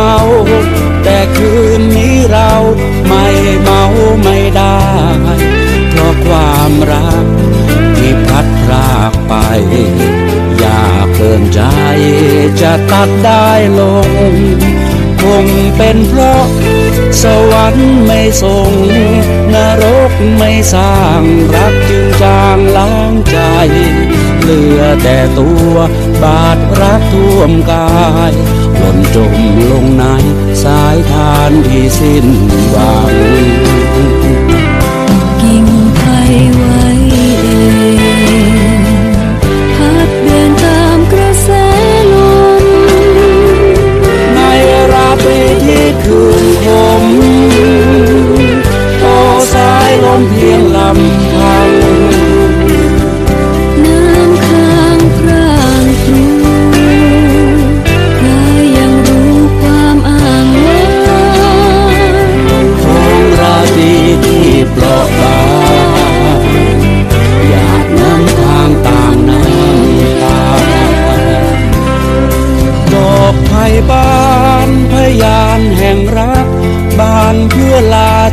เมา แต่คืนนี้เราไม่เมาไม่ได้ เพราะความรักที่พัดพรากไป อยากเกินใจจะตัดได้ลง คงเป็นเพราะสวรรค์ไม่ส่ง นรกไม่สร้างรักจึงจางล้างใจ เหลือแต่ตัวบาดรักท่วมกาย นจมลงในสายทานที่สิ้นหวังกิ่ง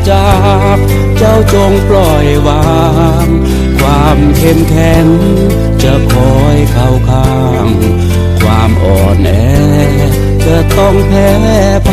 จาก เจ้าจงปล่อยวาง ความเข้มแข็งจะคอยเข้าข้าง ความอ่อนแอจะต้องแพ้พ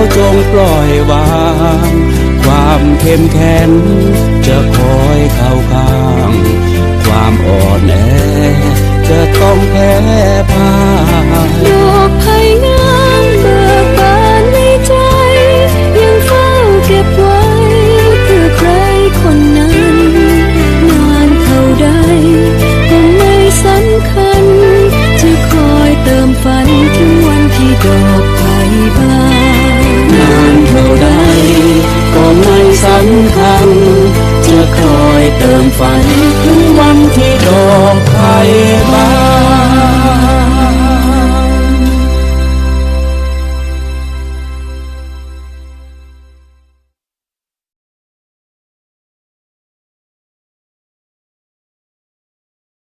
จ้าจงปล่อยวาง ความเข้มแข็งจะคอยเข้าข้าง ความอ่อนแอจะต้องแพ้พ่ายดอกไผ่งา ฝันถึงวันที่ดอกไผ่